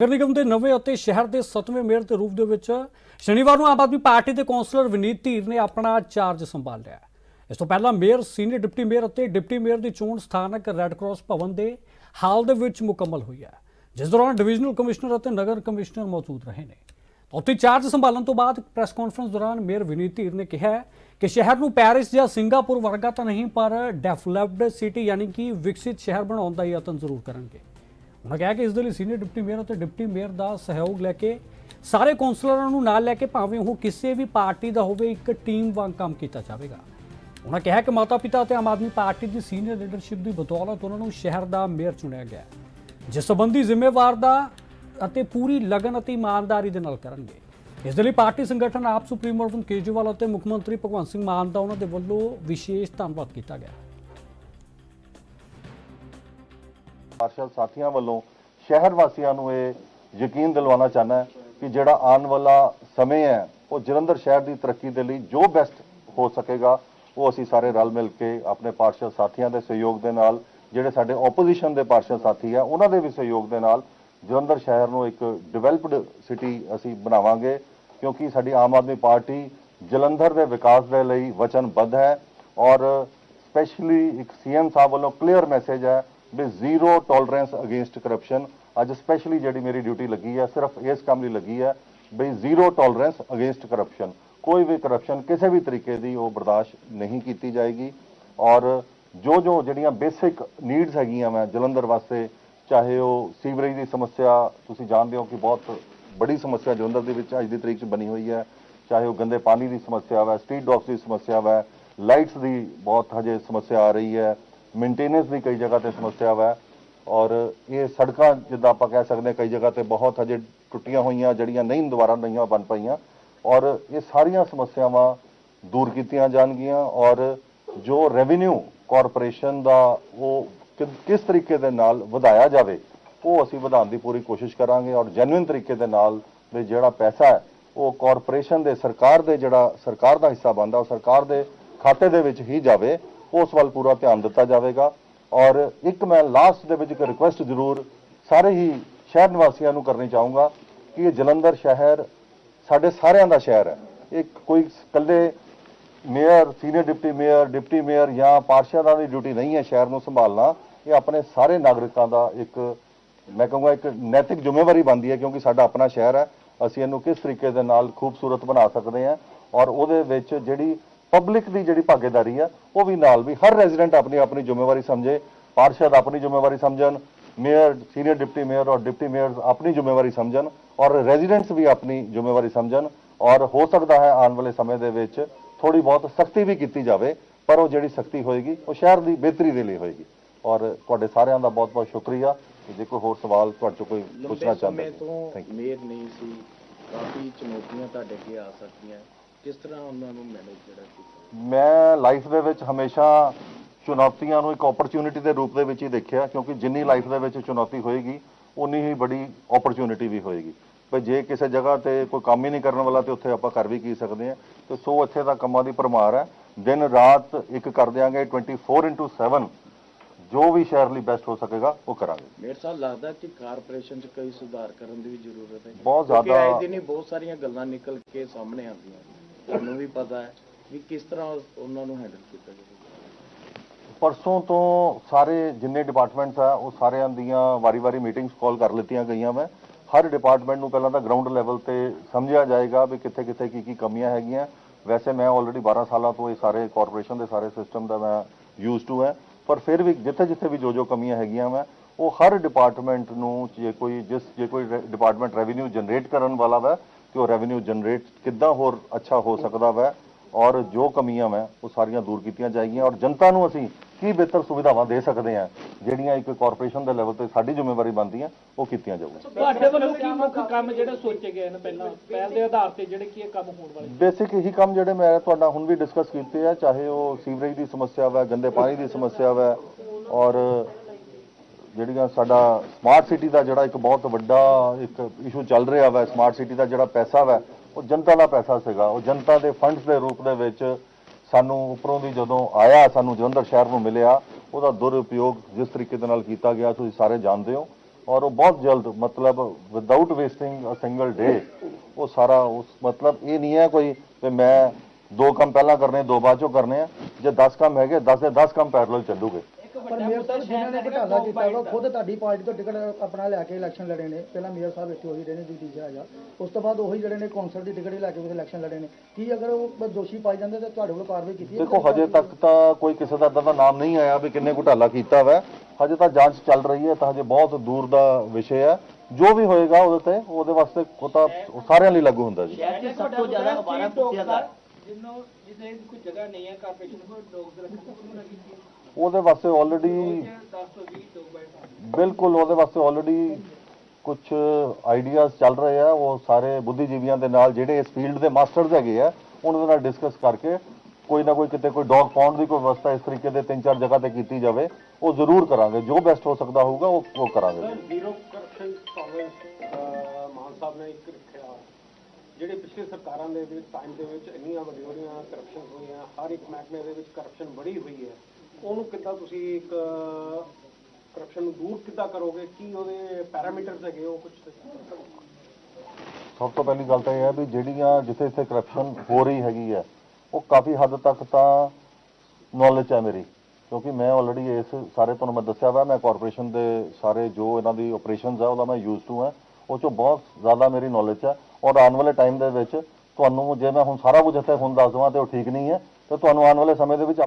ਨਗਰ ਨਿਗਮ ਦੇ ਨਵੇਂ ਅਤੇ ਸ਼ਹਿਰ ਦੇ 7ਵੇਂ ਮੇਅਰ ਦੇ ਰੂਪ ਦੇ ਵਿੱਚ ਸ਼ਨੀਵਾਰ ਨੂੰ ਆਮ ਆਦਮੀ ਪਾਰਟੀ ਦੇ ਕੌਂਸਲਰ ਵਿਨੀਤ ਧੀਰ ਨੇ ਆਪਣਾ ਚਾਰਜ ਸੰਭਾਲ ਲਿਆ ਇਸ ਤੋਂ ਪਹਿਲਾਂ ਮੇਅਰ, ਸੀਨੀਅਰ ਡਿਪਟੀ ਮੇਅਰ ਅਤੇ ਡਿਪਟੀ ਮੇਅਰ ਦੀ ਚੋਣ ਸਥਾਨਕ ਰੈੱਡ ਕਰਾਸ ਭਵਨ ਦੇ ਹਾਲ ਦੇ ਵਿੱਚ ਮੁਕੰਮਲ ਹੋਈ ਹੈ, ਜਿਸ ਦੌਰਾਨ ਡਿਵੀਜ਼ਨਲ ਕਮਿਸ਼ਨਰ ਅਤੇ ਨਗਰ ਕਮਿਸ਼ਨਰ ਮੌਜੂਦ ਰਹੇ ਨੇ। ਉੱਥੇ ਚਾਰਜ ਸੰਭਾਲਣ ਤੋਂ ਬਾਅਦ ਪ੍ਰੈਸ ਕਾਨਫਰੰਸ ਦੌਰਾਨ ਮੇਅਰ ਵਿਨੀਤ ਧੀਰ ਨੇ ਕਿਹਾ ਕਿ ਸ਼ਹਿਰ ਨੂੰ ਪੈਰਿਸ ਜਾਂ ਸਿੰਗਾਪੁਰ ਵਰਗਾ ਤਾਂ ਨਹੀਂ, ਪਰ ਡੈਵਲਪਡ ਸਿਟੀ ਯਾਨੀ ਕਿ ਵਿਕਸਿਤ ਸ਼ਹਿਰ ਬਣਾਉਣ ਦਾ ਯਤਨ ਜ਼ਰੂਰ ਕਰਨਗੇ। ਉਹਨਾਂ ਕਿਹਾ ਕਿ ਇਸ ਦੇ ਲਈ ਸੀਨੀਅਰ ਡਿਪਟੀ ਮੇਅਰ ਅਤੇ ਡਿਪਟੀ ਮੇਅਰ ਦਾ ਸਹਿਯੋਗ ਲੈ ਕੇ ਸਾਰੇ ਕੌਂਸਲਰਾਂ ਨੂੰ ਨਾਲ ਲੈ ਕੇ ਭਾਵੇਂ ਉਹ ਕਿਸੇ ਵੀ ਪਾਰਟੀ ਦਾ ਹੋਵੇ, ਇੱਕ ਟੀਮ ਵਾਂਗ ਕੰਮ ਕੀਤਾ ਜਾਵੇਗਾ। ਉਹਨਾਂ ਕਿਹਾ ਕਿ ਮਾਤਾ ਪਿਤਾ ਅਤੇ ਆਮ ਆਦਮੀ ਪਾਰਟੀ ਦੀ ਸੀਨੀਅਰ ਲੀਡਰਸ਼ਿਪ ਦੀ ਬਦੌਲਤ ਉਹਨਾਂ ਨੂੰ ਸ਼ਹਿਰ ਦਾ ਮੇਅਰ ਚੁਣਿਆ ਗਿਆ ਜਿਸ ਸੰਬੰਧੀ ਜ਼ਿੰਮੇਵਾਰ ਦਾ ਅਤੇ ਪੂਰੀ ਲਗਨ ਅਤੇ ਇਮਾਨਦਾਰੀ ਦੇ ਨਾਲ ਕਰਨਗੇ। ਇਸ ਦੇ ਲਈ ਪਾਰਟੀ ਸੰਗਠਨ ਆਪ ਸੁਪਰੀਮੋ ਅਰਵਿੰਦ ਕੇਜਰੀਵਾਲ ਅਤੇ ਮੁੱਖ ਮੰਤਰੀ ਭਗਵੰਤ ਸਿੰਘ ਮਾਨ ਦਾ ਉਹਨਾਂ ਦੇ ਵੱਲੋਂ ਵਿਸ਼ੇਸ਼ ਧੰਨਵਾਦ ਕੀਤਾ ਗਿਆ ਪਾਰਸ਼ਲ ਸਾਥੀਆਂ ਵੱਲੋਂ ਸ਼ਹਿਰ ਵਾਸੀਆਂ ਨੂੰ ਇਹ ਯਕੀਨ ਦਿਲਵਾਉਣਾ ਚਾਹਨਾ ਕਿ ਜਿਹੜਾ ਆਉਣ ਵਾਲਾ ਸਮੇਂ ਹੈ, ਉਹ ਜਲੰਧਰ ਸ਼ਹਿਰ ਦੀ ਤਰੱਕੀ ਦੇ ਲਈ ਜੋ ਬੈਸਟ ਹੋ ਸਕੇਗਾ, ਉਹ ਅਸੀਂ ਸਾਰੇ ਰਲ ਮਿਲ ਕੇ ਆਪਣੇ ਪਾਰਸ਼ਲ ਸਾਥੀਆਂ ਦੇ ਸਹਿਯੋਗ ਦੇ ਨਾਲ, ਜਿਹੜੇ ਸਾਡੇ ਆਪੋਜੀਸ਼ਨ ਦੇ ਪਾਰਸ਼ਲ ਸਾਥੀ ਆ ਉਹਨਾਂ ਦੇ ਵੀ ਸਹਿਯੋਗ ਦੇ ਨਾਲ ਜਲੰਧਰ ਸ਼ਹਿਰ ਨੂੰ ਇੱਕ ਡਿਵੈਲਪਡ ਸਿਟੀ ਅਸੀਂ ਬਣਾਵਾਂਗੇ, ਕਿਉਂਕਿ ਸਾਡੀ ਆਮ ਆਦਮੀ ਪਾਰਟੀ ਜਲੰਧਰ ਦੇ ਵਿਕਾਸ ਦੇ ਲਈ ਵਚਨਬੱਧ ਹੈ ਔਰ ਸਪੈਸ਼ਲੀ ਇੱਕ ਸੀਐਮ ਸਾਹਿਬ ਵੱਲੋਂ ਕਲੀਅਰ ਮੈਸੇਜ ਹੈ ਵੀ ਜ਼ੀਰੋ ਟੋਲਰੈਂਸ ਅਗੇਂਸਟ ਕਰਪਸ਼ਨ ਅੱਜ ਸਪੈਸ਼ਲੀ ਜਿਹੜੀ ਮੇਰੀ ਡਿਊਟੀ ਲੱਗੀ ਹੈ ਸਿਰਫ ਇਸ ਕੰਮ ਲਈ ਲੱਗੀ ਹੈ ਵੀ ਜ਼ੀਰੋ ਟੋਲਰੈਂਸ ਅਗੇਂਸਟ ਕਰਪਸ਼ਨ ਕੋਈ ਵੀ ਕਰਪਸ਼ਨ ਕਿਸੇ ਵੀ ਤਰੀਕੇ ਦੀ ਉਹ ਬਰਦਾਸ਼ਤ ਨਹੀਂ ਕੀਤੀ ਜਾਏਗੀ। ਔਰ ਜੋ ਜੋ ਜਿਹੜੀਆਂ ਬੇਸਿਕ ਨੀਡਸ ਹੈਗੀਆਂ ਮੈਂ ਜਲੰਧਰ ਵਾਸਤੇ, ਚਾਹੇ ਉਹ ਸੀਵਰੇਜ ਦੀ ਸਮੱਸਿਆ, ਤੁਸੀਂ ਜਾਣਦੇ ਹੋ ਕਿ ਬਹੁਤ ਬੜੀ ਸਮੱਸਿਆ ਜਲੰਧਰ ਦੇ ਵਿੱਚ ਅੱਜ ਦੀ ਤਰੀਕ 'ਚ ਬਣੀ ਹੋਈ ਹੈ। ਚਾਹੇ ਉਹ ਗੰਦੇ ਪਾਣੀ ਦੀ ਸਮੱਸਿਆ ਵਾ ਸਟਰੀਟ ਡੌਗਸ ਦੀ ਸਮੱਸਿਆ ਵਾ ਲਾਈਟਸ ਦੀ ਬਹੁਤ ਹਜੇ ਸਮੱਸਿਆ ਆ ਰਹੀ ਹੈ। ਮੇਨਟੇਨੈਂਸ ਦੀ ਕਈ ਜਗ੍ਹਾ ਤੇ ਸਮੱਸਿਆ ਵਾ। ਔਰ ਇਹ ਸੜਕਾਂ ਜਿੱਦਾਂ ਆਪਾਂ ਕਹਿ ਸਕਦੇ ਹਾਂ, ਕਈ ਜਗ੍ਹਾ ਤੇ ਬਹੁਤ ਹਜੇ ਟੁੱਟੀਆਂ ਹੋਈਆਂ, ਜਿਹੜੀਆਂ ਨਹੀਂ ਦੁਬਾਰਾ ਨਹੀਂ ਬਣ ਪਈਆਂ। ਔਰ ਇਹ ਸਾਰੀਆਂ ਸਮੱਸਿਆਵਾਂ ਦੂਰ ਕੀਤੀਆਂ ਜਾਣਗੀਆਂ। ਔਰ ਜੋ ਰੈਵਨਿਊ ਕਾਰਪੋਰੇਸ਼ਨ ਦਾ ਉਹ ਕਿ- ਕਿਸ ਤਰੀਕੇ ਦੇ ਨਾਲ ਵਧਾਇਆ ਜਾਵੇ, ਉਹ ਅਸੀਂ ਵਧਾਉਣ ਦੀ ਪੂਰੀ ਕੋਸ਼ਿਸ਼ ਕਰਾਂਗੇ। ਔਰ ਜੈਨੂਇਨ ਤਰੀਕੇ ਦੇ ਨਾਲ ਵੀ ਜਿਹੜਾ ਪੈਸਾ ਹੈ, ਉਹ ਕਾਰਪੋਰੇਸ਼ਨ ਦੇ ਸਰਕਾਰ ਦੇ ਜਿਹੜਾ ਸਰਕਾਰ ਦਾ ਹਿੱਸਾ ਬਣਦਾ, ਉਹ ਸਰਕਾਰ ਦੇ ਖਾਤੇ ਦੇ ਵਿੱਚ ਹੀ ਜਾਵੇ। ਉਸ ਵੱਲ ਪੂਰਾ ਧਿਆਨ ਦਿੱਤਾ ਜਾਵੇਗਾ। ਔਰ ਇੱਕ ਮੈਂ ਲਾਸਟ ਦੇ ਵਿੱਚ ਇੱਕ ਰਿਕੁਐਸਟ ਜ਼ਰੂਰ ਸਾਰੇ ਹੀ ਸ਼ਹਿਰ ਨਿਵਾਸੀਆਂ ਨੂੰ ਕਰਨੀ ਚਾਹੂੰਗਾ ਕਿ ਇਹ ਜਲੰਧਰ ਸ਼ਹਿਰ ਸਾਡੇ ਸਾਰਿਆਂ ਦਾ ਸ਼ਹਿਰ ਹੈ। ਇਹ ਕੋਈ ਇਕੱਲੇ mayor senior deputy mayor deputy mayor ਜਾਂ ਪਾਰਸ਼ਦਾਂ ਦੀ ਡਿਊਟੀ ਨਹੀਂ ਹੈ ਸ਼ਹਿਰ ਨੂੰ ਸੰਭਾਲਣਾ। ਇਹ ਆਪਣੇ ਸਾਰੇ ਨਾਗਰਿਕਾਂ ਦਾ ਇੱਕ ਮੈਂ ਕਹੂੰਗਾ ਇੱਕ ਨੈਤਿਕ ਜ਼ਿੰਮੇਵਾਰੀ ਬਣਦੀ ਹੈ ਕਿਉਂਕਿ ਸਾਡਾ ਆਪਣਾ ਸ਼ਹਿਰ ਹੈ। ਅਸੀਂ ਇਹਨੂੰ ਕਿਸ ਤਰੀਕੇ ਦੇ ਨਾਲ ਖੂਬਸੂਰਤ ਬਣਾ ਸਕਦੇ ਹਾਂ। ਔਰ ਉਹਦੇ ਵਿੱਚ ਜਿਹੜੀ ਪਬਲਿਕ ਦੀ ਜਿਹੜੀ ਭਾਗੀਦਾਰੀ ਹੈ ਉਹ ਵੀ ਨਾਲ ਵੀ ਹਰ ਰੈਜ਼ੀਡੈਂਟ ਆਪਣੀ ਆਪਣੀ ਜ਼ਿੰਮੇਵਾਰੀ ਸਮਝੇ ਪਾਰਸ਼ਦ ਆਪਣੀ ਜ਼ਿੰਮੇਵਾਰੀ ਸਮਝਣ ਮੇਅਰ ਸੀਨੀਅਰ ਡਿਪਟੀ ਮੇਅਰ ਔਰ ਡਿਪਟੀ ਮੇਅਰ ਆਪਣੀ ਜ਼ਿੰਮੇਵਾਰੀ ਸਮਝਣ ਔਰ ਰੈਜ਼ੀਡੈਂਟਸ ਵੀ ਆਪਣੀ ਜ਼ਿੰਮੇਵਾਰੀ ਸਮਝਣ ਔਰ ਹੋ ਸਕਦਾ ਹੈ ਆਉਣ ਵਾਲੇ ਸਮੇਂ ਦੇ ਵਿੱਚ ਥੋੜੀ ਬਹੁਤ ਸਖਤੀ ਵੀ ਕੀਤੀ ਜਾਵੇ ਪਰ ਉਹ ਜਿਹੜੀ ਸਖਤੀ ਹੋਏਗੀ ਉਹ ਸ਼ਹਿਰ ਦੀ ਬਿਹਤਰੀ ਦੇ ਲਈ ਹੋਏਗੀ। ਔਰ ਤੁਹਾਡੇ ਸਾਰਿਆਂ ਦਾ ਬਹੁਤ ਬਹੁਤ ਸ਼ੁਕਰੀਆ। ਤੇ ਜੇ ਕੋਈ ਹੋਰ ਸਵਾਲ ਤੁਹਾਡੇ ਚੋਂ ਕੋਈ ਪੁੱਛਣਾ ਚਾਹੁੰਦੇ ਤੋਂ you. ਮੇਅਰ ਨਹੀਂ ਸੀ। ਕਾਫੀ ਚੁਣੌਤੀਆਂ ਤੁਹਾਡੇ ਅੱਗੇ ਆ ਸਕਦੀਆਂ। ਕਿਸ ਤਰ੍ਹਾਂ ਉਹਨਾਂ ਨੂੰ ਮੈਨੇਜ ਜਿਹੜਾ ਕੀਤਾ ਮੈਂ ਲਾਈਫ ਦੇ ਵਿੱਚ ਹਮੇਸ਼ਾ ਚੁਣੌਤੀਆਂ ਨੂੰ ਇੱਕ ਓਪਰਚੁਨਿਟੀ ਦੇ ਰੂਪ ਦੇ ਵਿੱਚ ਹੀ ਦੇਖਿਆ ਕਿਉਂਕਿ ਜਿੰਨੀ ਲਾਈਫ ਦੇ ਵਿੱਚ ਚੁਣੌਤੀ ਹੋਏਗੀ ਉਨੀ ਹੀ ਬੜੀ ਓਪਰਚੁਨਿਟੀ ਵੀ ਹੋਏਗੀ। ਪਰ ਜੇ ਕਿਸੇ ਜਗ੍ਹਾ ਤੇ ਕੋਈ ਕੰਮ ਹੀ ਨਹੀਂ ਕਰਨ ਵਾਲਾ ਤੇ ਉੱਥੇ ਆਪਾਂ ਕਰ ਵੀ ਕੀ ਸਕਦੇ ਆ ਤੇ ਸੋ ਇੱਥੇ ਦਾ ਕੰਮਾਂ ਦੀ ਪਰਮਾਰ ਹੈ। ਦਿਨ ਰਾਤ ਇੱਕ ਕਰ ਦਿਆਂਗੇ 24/7 ਜੋ ਵੀ ਸ਼ਹਿਰ ਲਈ ਬੈਸਟ ਹੋ ਸਕੇਗਾ ਉਹ ਕਰਾਂਗੇ। ਮੇਰੇ ਸਾਹਿਬ ਲੱਗਦਾ ਕਿ ਕਾਰਪੋਰੇਸ਼ਨ 'ਚ ਕਈ ਸੁਧਾਰ ਕਰਨ ਦੀ ਵੀ ਜ਼ਰੂਰਤ ਹੈ। ਬਹੁਤ ਜ਼ਿਆਦਾ ਆਏ ਦਿਨ ਹੀ ਬਹੁਤ ਸਾਰੀਆਂ ਗੱਲਾਂ ਨਿਕਲ ਕੇ ਸਾਹਮਣੇ ਆਉਂਦੀਆਂ ਤੁਹਾਨੂੰ ਵੀ ਪਤਾ ਹੈ ਵੀ ਕਿਸ ਤਰ੍ਹਾਂ ਉਹਨਾਂ ਨੂੰ ਹੈਂਡਲ ਕੀਤਾ ਜਾਵੇ ਪਰਸੋਂ ਤੋਂ ਸਾਰੇ ਜਿੰਨੇ ਡਿਪਾਰਟਮੈਂਟਸ ਆ, ਉਹ ਸਾਰਿਆਂ ਦੀਆਂ ਵਾਰੀ-ਵਾਰੀ ਮੀਟਿੰਗਸ ਕਾਲ ਕਰ ਲਿੱਤੀਆਂ ਗਈਆਂ ਮੈਂ ਹਰ ਡਿਪਾਰਟਮੈਂਟ ਨੂੰ ਪਹਿਲਾਂ ਤਾਂ ਗਰਾਊਂਡ ਲੈਵਲ ਤੇ ਸਮਝਿਆ ਜਾਏਗਾ ਵੀ ਕਿੱਥੇ-ਕਿੱਥੇ ਕੀ ਕੀ ਕਮੀਆਂ ਹੈਗੀਆਂ। ਵੈਸੇ ਮੈਂ ਆਲਰੇਡੀ 12 ਸਾਲਾਂ ਤੋਂ ਇਹ ਸਾਰੇ ਕਾਰਪੋਰੇਸ਼ਨ ਦੇ ਸਾਰੇ ਸਿਸਟਮ ਦਾ ਮੈਂ ਯੂਜ਼ ਟੂ ਹੈ। ਪਰ ਫਿਰ ਵੀ ਜਿੱਥੇ-ਜਿੱਥੇ ਵੀ ਜੋ ਜੋ ਕਮੀਆਂ ਹੈਗੀਆਂ ਮੈਂ ਉਹ ਹਰ ਡਿਪਾਰਟਮੈਂਟ ਨੂੰ ਜੇ ਕੋਈ, ਜਿਸ, ਜੇ ਕੋਈ ਡਿਪਾਰਟਮੈਂਟ ਰੈਵਨਿਊ ਜਨਰੇਟ ਕਰਨ ਵਾਲਾ ਵਾ ਕਿ ਉਹ ਰੈਵਨਿਊ ਜਨਰੇਟ ਕਿੱਦਾਂ ਹੋਰ ਅੱਛਾ ਹੋ ਸਕਦਾ ਵਾ ਔਰ ਜੋ ਕਮੀਆਂ ਵਾ ਉਹ ਸਾਰੀਆਂ ਦੂਰ ਕੀਤੀਆਂ ਜਾਏਗੀਆਂ ਔਰ ਜਨਤਾ ਨੂੰ ਅਸੀਂ ਕੀ ਬਿਹਤਰ ਸੁਵਿਧਾਵਾਂ ਦੇ ਸਕਦੇ ਹਾਂ ਜਿਹੜੀਆਂ ਇੱਕ ਕਾਰਪੋਰੇਸ਼ਨ ਦੇ ਲੈਵਲ ਤੇ ਸਾਡੀ ਜ਼ਿੰਮੇਵਾਰੀ ਬਣਦੀਆਂ ਉਹ ਕੀਤੀਆਂ ਜਾਊਗੀਆਂ। ਤੁਹਾਡੇ ਵੱਲੋਂ ਕੀ ਮੁੱਖ ਕੰਮ ਜਿਹੜੇ ਸੋਚੇ ਗਏ ਨੇ ਪਹਿਲਾਂ? ਪਹਿਲ ਦੇ ਆਧਾਰ ਤੇ ਜਿਹੜੇ ਕੀ ਕੰਮ ਹੋਣ ਵਾਲੇ? ਬੇਸਿਕ ਇਹੀ ਕੰਮ ਜਿਹੜੇ ਮੈਂ ਤੁਹਾਡਾ ਹੁਣ ਵੀ ਡਿਸਕਸ ਕੀਤੇ ਆ ਚਾਹੇ ਉਹ ਸੀਵਰੇਜ ਦੀ ਸਮੱਸਿਆ ਵਾ ਗੰਦੇ ਪਾਣੀ ਦੀ ਸਮੱਸਿਆ ਵਾ ਔਰ ਜਿਹੜੀਆਂ ਸਾਡਾ ਸਮਾਰਟ ਸਿਟੀ ਦਾ ਜਿਹੜਾ ਇੱਕ ਬਹੁਤ ਵੱਡਾ ਇੱਕ ਇਸ਼ੂ ਚੱਲ ਰਿਹਾ ਵਾ ਸਮਾਰਟ ਸਿਟੀ ਦਾ ਜਿਹੜਾ ਪੈਸਾ ਵਾ, ਉਹ ਜਨਤਾ ਦਾ ਪੈਸਾ ਸੀਗਾ। ਉਹ ਜਨਤਾ ਦੇ ਫੰਡਸ ਦੇ ਰੂਪ ਦੇ ਵਿੱਚ ਸਾਨੂੰ ਉੱਪਰੋਂ ਦੀ ਜਦੋਂ ਆਇਆ, ਸਾਨੂੰ ਜਲੰਧਰ ਸ਼ਹਿਰ ਨੂੰ ਮਿਲਿਆ, ਉਹਦਾ ਦੁਰਉਪਯੋਗ ਜਿਸ ਤਰੀਕੇ ਦੇ ਨਾਲ ਕੀਤਾ ਗਿਆ, ਤੁਸੀਂ ਸਾਰੇ ਜਾਣਦੇ ਹੋ। ਔਰ ਉਹ ਬਹੁਤ ਜਲਦ, ਮਤਲਬ without wasting a single day ਉਹ ਸਾਰਾ ਉਸ, ਮਤਲਬ ਇਹ ਨਹੀਂ ਹੈ ਕੋਈ ਕਿ ਮੈਂ ਦੋ ਕੰਮ ਪਹਿਲਾਂ ਕਰਨੇ, ਦੋ ਬਾਅਦ ਚੋਂ ਕਰਨੇ ਆ। ਜੇ 10 ਕੰਮ ਹੈਗੇ 10 ਦੇ 10 ਕੰਮ ਪੈਰਲਲ ਚੱਲੂਗੇ। ਪਰ ਮੇਅਰ ਸਾਹਿਬ ਜਿਨ੍ਹਾਂ ਨੇ ਘਟਾਲਾ ਕੀਤਾ ਵਾ ਖੁਦ ਤੁਹਾਡੀ ਪਾਰਟੀ ਤੋਂ ਟਿਕਟ ਆਪਣਾ ਲੈ ਕੇ ਇਲੈਕਸ਼ਨ ਲੜੇ ਨੇ। ਪਹਿਲਾਂ ਮੇਅਰ ਸਾਹਿਬ ਇੱਥੇ ਹੋਈ ਰਹੇ ਨੇ ਡਿਊਟੀ 'ਚ ਰਾਜਾ ਉਸ ਤੋਂ ਬਾਅਦ ਉਹੀ ਜਿਹੜੇ ਨੇ ਕੌਂਸਲ ਦੀ ਟਿਕਟ ਹੀ ਲੈ ਕੇ ਉਹ ਇਲੈਕਸ਼ਨ ਲੜੇ ਨੇ। ਕੀ ਅਗਰ ਉਹ ਦੋਸ਼ੀ ਪਾਈ ਜਾਂਦੇ ਤਾਂ ਤੁਹਾਡੇ ਵੱਲੋਂ ਕਾਰਵਾਈ ਕੀਤੀ ਦੇਖੋ ਹਜੇ ਤੱਕ ਤਾਂ ਕੋਈ ਕਿਸੇ ਦਾ ਦਾ ਨਾਮ ਨਹੀਂ ਆਇਆ ਵੀ ਕਿੰਨੇ ਘੁਟਾਲਾ ਕੀਤਾ ਵਾ। ਹਜੇ ਤਾਂ ਜਾਂਚ ਚੱਲ ਰਹੀ ਹੈ ਤਾਂ ਹਜੇ ਬਹੁਤ ਦੂਰ ਦਾ ਵਿਸ਼ੇ ਹੈ। ਜੋ ਵੀ ਹੋਏਗਾ ਉਹਦੇ ਤੇ ਉਹਦੇ ਵਾਸਤੇ ਉਹ ਤਾਂ ਸਾਰਿਆਂ ਲਈ ਲਾਗੂ ਹੁੰਦਾ ਜੀ। ਸ਼ਹਿਰ 'ਚ ਸਭ ਤੋਂ ਜ਼ਿਆਦਾ ਅਵਾਰਾ ਕੁੱਤਿਆਂ ਦਾ ਜਿੰਨੋਂ ਜਿਹਦੇ ਕੋਈ ਜਗ੍ਹਾ ਨਹੀਂ ਹੈ ਕਾਰਪੋਰੇਸ਼ਨ ਕੋਲ ਡੌਗਸ ਰੱਖਣ ਨੂੰ ਲੱਗੀ ਸੀ। ਉਹਦੇ ਵਾਸਤੇ ਆਲਰੇਡੀ 10 ਤੋਂ 20 ਡੌਗ ਬੈਠਾ ਬਿਲਕੁਲ ਉਹਦੇ ਵਾਸਤੇ ਆਲਰੇਡੀ ਕੁਝ ਆਈਡੀਆਜ਼ ਚੱਲ ਰਹੇ ਆ। ਉਹ ਸਾਰੇ ਬੁੱਧੀਜੀਵੀਆਂ ਦੇ ਨਾਲ ਜਿਹੜੇ ਇਸ ਫੀਲਡ ਦੇ ਮਾਸਟਰਸ ਹੈਗੇ ਆ ਉਹਨਾਂ ਦੇ ਨਾਲ ਡਿਸਕਸ ਕਰਕੇ ਕੋਈ ਨਾ ਕੋਈ ਕਿਤੇ ਕੋਈ ਡੌਗ ਪੌਂਡ ਦੀ ਕੋਈ ਵਿਵਸਥਾ ਇਸ ਤਰੀਕੇ ਦੇ ਤਿੰਨ ਚਾਰ ਜਗ੍ਹਾ ਤੇ ਕੀਤੀ ਜਾਵੇ ਉਹ ਜ਼ਰੂਰ ਕਰਾਂਗੇ। ਜੋ ਬੈਸਟ ਹੋ ਸਕਦਾ ਹੋਊਗਾ ਉਹ ਉਹ ਕਰਾਂਗੇ। Zero corruption tolerance Mann Sahib ਨੇ ਇੱਕ ਰੱਖਿਆ। ਜਿਹੜੇ ਪਿਛਲੇ ਸਰਕਾਰਾਂ ਦੇ ਵਿੱਚ ਟਾਈਮ ਦੇ ਵਿੱਚ ਇੰਨੀਆਂ ਵੱਡੀਆਂ ਕਰਪਸ਼ਨ ਹੋਈਆਂ, ਹਰ ਇੱਕ ਮਹਿਕਮੇ ਦੇ ਵਿੱਚ ਕਰਪਸ਼ਨ ਬੜੀ ਹੋਈ ਹੈ। ਉਹਨੂੰ ਕਿੱਦਾਂ ਤੁਸੀਂ ਇੱਕ ਕਰਪਸ਼ਨ ਨੂੰ ਦੂਰ ਕਿੱਦਾਂ ਕਰੋਗੇ? ਕੀ ਉਹਦੇ ਪੈਰਾਮੀਟਰਸ ਹੈਗੇ? ਉਹ ਕੁਝ ਸਭ ਤੋਂ ਪਹਿਲੀ ਗੱਲ ਤਾਂ ਇਹ ਹੈ ਵੀ ਜਿਹੜੀਆਂ ਜਿੱਥੇ ਜਿੱਥੇ ਕਰਪਸ਼ਨ ਹੋ ਰਹੀ ਹੈਗੀ ਹੈ, ਉਹ ਕਾਫੀ ਹੱਦ ਤੱਕ ਤਾਂ ਨੌਲੇਜ ਹੈ ਮੇਰੀ। ਕਿਉਂਕਿ ਮੈਂ ਆਲਰੇਡੀ ਇਸ ਸਾਰੇ ਤੁਹਾਨੂੰ ਮੈਂ ਦੱਸਿਆ ਵਾ, ਮੈਂ ਕਾਰਪੋਰੇਸ਼ਨ ਦੇ ਸਾਰੇ ਜੋ ਇਹਨਾਂ ਦੀ ਆਪਰੇਸ਼ਨਸ ਆ, ਉਹਦਾ ਮੈਂ ਯੂਜ਼ ਟੂ ਹਾਂ। ਉਹ ਚੋਂ ਬਹੁਤ ਜ਼ਿਆਦਾ ਮੇਰੀ ਨੌਲੇਜ ਹੈ ਔਰ ਆਉਣ ਵਾਲੇ ਟਾਈਮ ਦੇ ਵਿੱਚ ਤੁਹਾਨੂੰ ਜੇ ਮੈਂ ਹੁਣ ਸਾਰਾ ਕੁਝ ਇੱਥੇ ਹੁਣ ਦੱਸ ਦਵਾਂ ਤੇ ਉਹ ਠੀਕ ਨਹੀਂ ਹੈ, ਤੇ ਤੁਹਾਨੂੰ ਆਉਣ ਵਾਲੇ ਸਮੇਂ ਦੇ ਵਿੱਚ